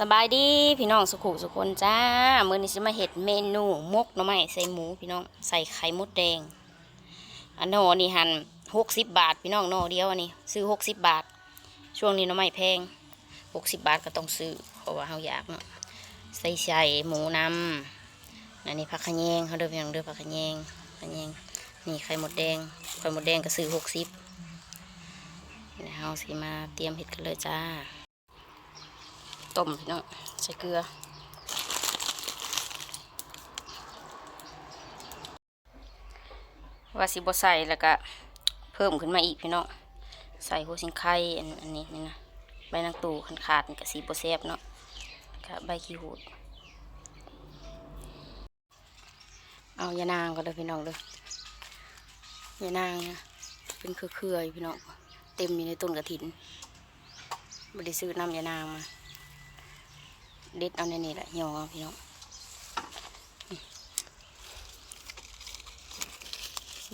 สบายดีพี่น้องสุขุสุคนจ้าเมื้อนี้สิมาเฮ็ดเมนูมกหน่อไม้ใส่หมูพี่น้องใส่ไข่มดแดงอันโนนี่หันหกสิบบาท พี่น้องโนเดียวอันนี้ซื้อหกสิบบาท ช่วงนี้หน่อไม้แพงหกสิบบาทก็ต้องซื้อเพราะว่าเฮาอยากเนาะใส่ใส่หมูนำอันนี้ผักขะแยงเขาเด้อพี่น้องเด้อผักขะแยงขะแยงนี่ไข่มดแดงไข่มดแดงก็ซื้อหกสิบเดี๋ยวเฮาสิมาเตรียมเฮ็ดกันเลยจ้า ต้มพี่น้องใส่เกลือว่าสิบ่ใส่แล้วก็เพิ่มขึ้นมาอีกพี่น้องใส่หัวสิงไข่อันอันนี้นี่นะใบนางตูขันขาดนี่ก็สีโบ่แซบเนาะก็ใบขี้หูด เอายานางก็เด้อพี่น้องเด้อยานางนะเป็นเครือๆอยู่พี่น้องเต็มอยู่ในต้นกระถินบ่ได้ซื้อน้ำยานางมา เด็ดเอาในนี่แหละเหี่ยวเอาพี่น้อง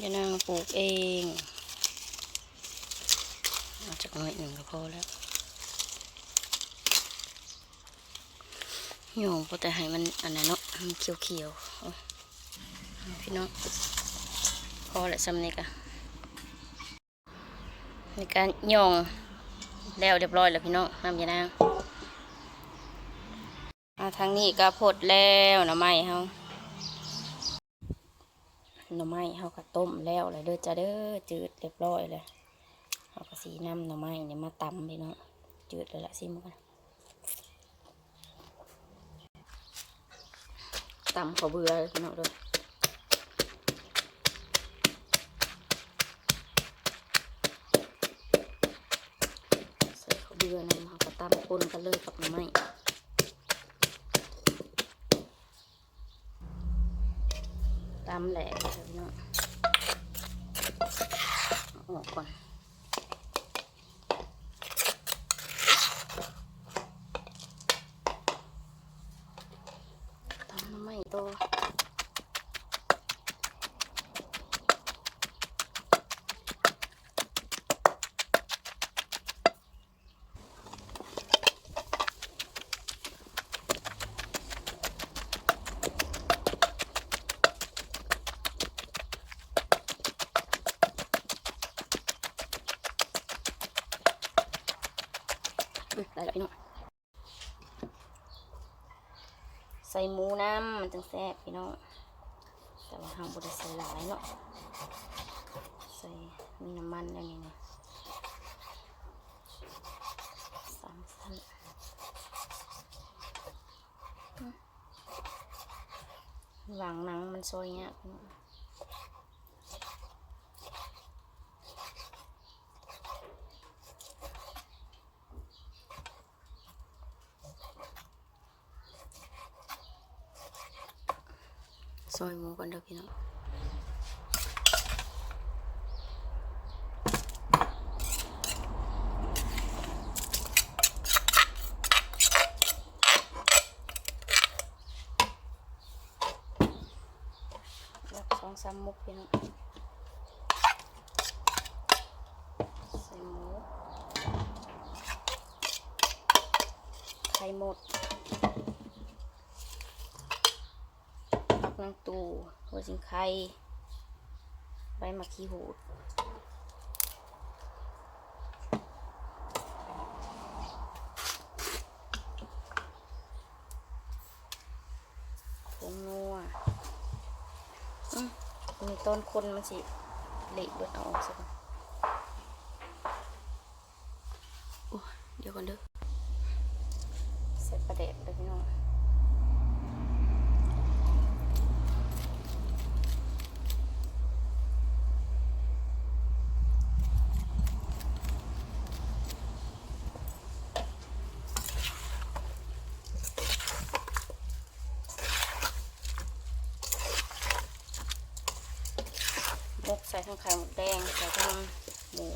ยานางปลูกเองเอาจากหน่อยหนึ่งก็พอแล้วเหี่ยวก็แต่ให้มันอันนั้นเนาะมันเขียวๆเอาเอาพี่น้องพอแล้วสำเนีกอะในการหย่องแล้วเรียบร้อยแล้วพี่น้องน้ำยานาง ทางนี้ก็พดแล้วหน่อไม้เฮาหน่อไม้เฮาก็ต้มแล้วเลยเด้อจ้าเด้อจืดเรียบร้อยเลยเฮาก็สีน้ำหน่อไม้เนี่ยมาตำพี่เนาะจืดเลยละสิมันตำข้าเบื่อเลยพี่น้องเด้อใส่ข้าเบื่อนะเฮาก็ตำปนกันเลยกับหน่อไม้ำแหลกเยพี่น้องออกก่อน ใส่หมูน้ำมันจังแซ่บพี่น้องแต่ว่าเราบไดใส่หลายเนาะใส่มีน้ำมันอะไรนี่นะสามชั้นหลังหนังมันซอยเงี้ยากพี่น้อง ซอยหมูกันเด้อพี่น้องสองสามมุกพี่น้องใส่หมูไข่หมด ผัก นางตูหัวสิงไข่ใบมะขีหูดผงนัวอืมมีต้นคนมันสิเละเบิดเอาออกซะก่อนโอ้เดี๋ยวก่อนเด้อใส่ปลาแดกเลยพี่น้อง มกใส่ ทั้งไข่หมดแดงใส่ทั้งหมู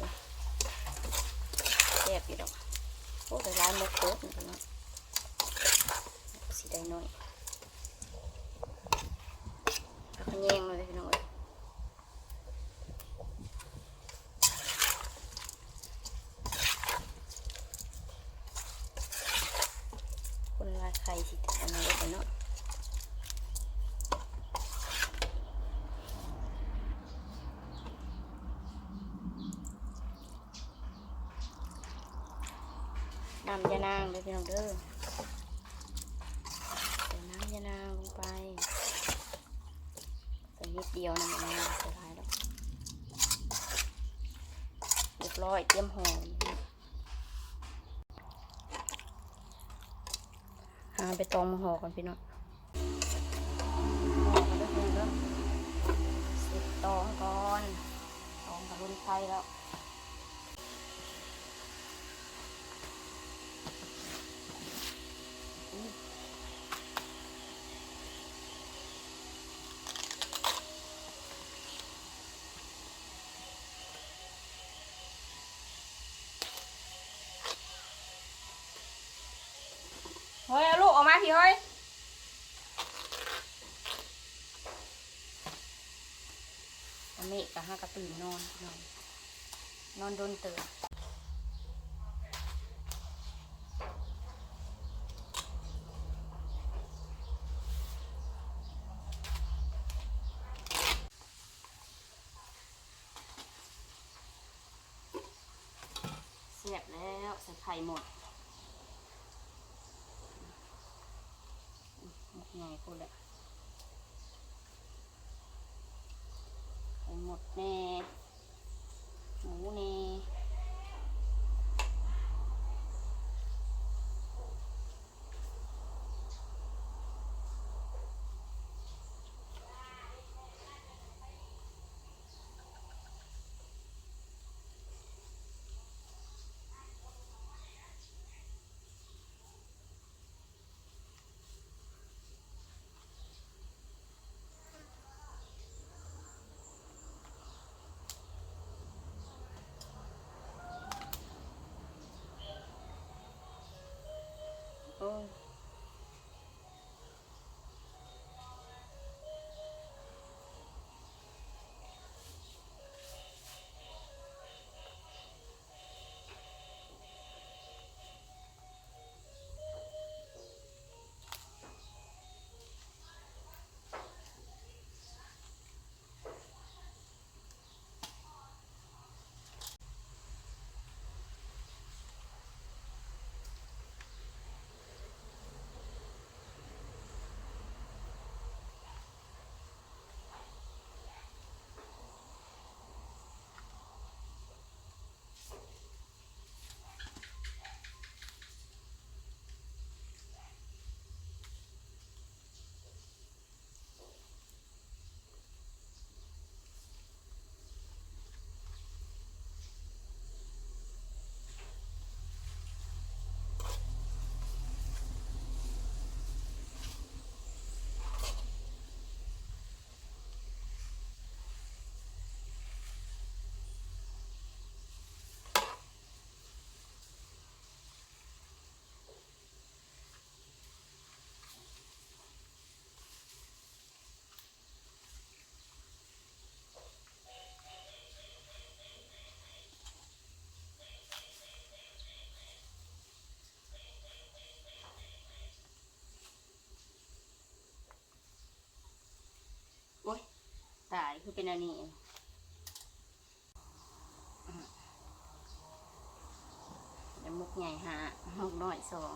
แยบอยู่ดอกโอ้แต่ร้านมกโคตรนี่เนาะสีได้น้อยแล้วก็แยงเลยพี่น้องเอ้ยคน ไข่สิอันนี้ไว้ก่อนเนาะ น้ำยานางเลยพี่น้องเด้อใส่น้ำยานางลงไปใส่นิดเดียวน้ำยานางใส่หลายแล้วเรียบร้อยเตรียมหอมหาไปตองมาห่อก่อนพี่น้องห่อกันด้วยพี่องเด้อสร็จตองก่อนตองกับรุ่นไฟแล้วอืมเฮ้ยเอาลูกออกมาพี่เฮ้ย อ เมกะห้ากระตื่นนอนนอนนอนโดนเตือนเสียบแล้วใส่ไข่หมดหมดไงพูแหละ ไป หมดแน่หมูแน่ เป็นอันนี้อืมเดี๋ยวมุกใหญ่หามุกน้อยสอง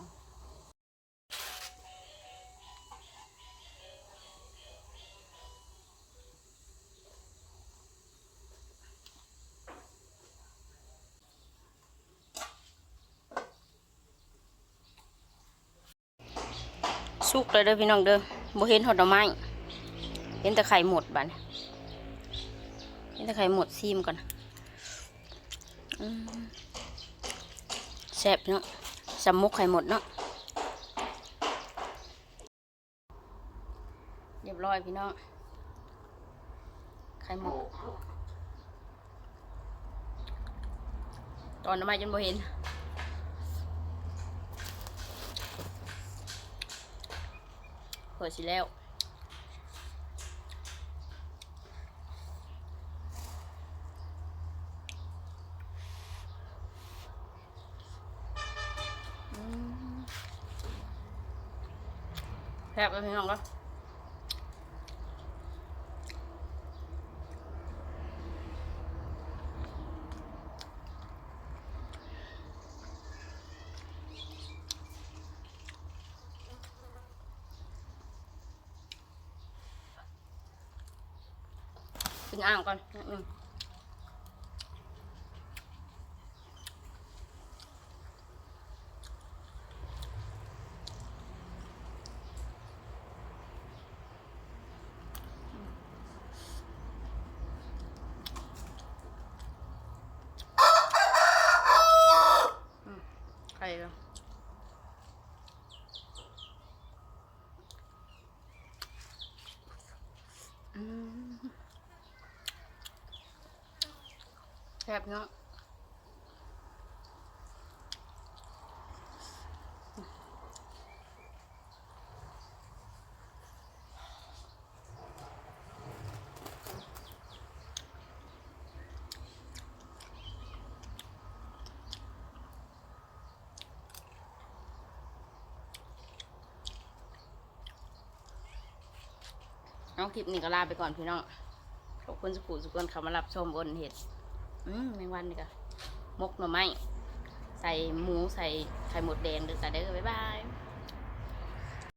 สุกเลยเด้อพี่น้องเด้อบ่เห็นหอดดอกไม้ เห็นแต่ไข่หมดบัดนี้ เห็นแต่ไข่หมดซีมก่อนแซ่บเนาะสำมุกไข่หมดเนาะเรียบร้อยพี่น้องไข่หมด ตอนน้ำมันจนบ่เห็นเปิดสิแล้ว ซ่บเลยพี่น้องก็กินอ่างก่อนนิดนึง ใครก็อืมแซ่บเนาะน้องคลิปนี้ก็ลาไปก่อนพี่น้อง ขอบคุณสุขุสุกคนเขามารับชมบนเห็ด อืมแมงวันนี่ก็มกหน่อไม้ใส่หมูใส่ไข่หมดแดงเด้อกันเด้อบ๊ายบาย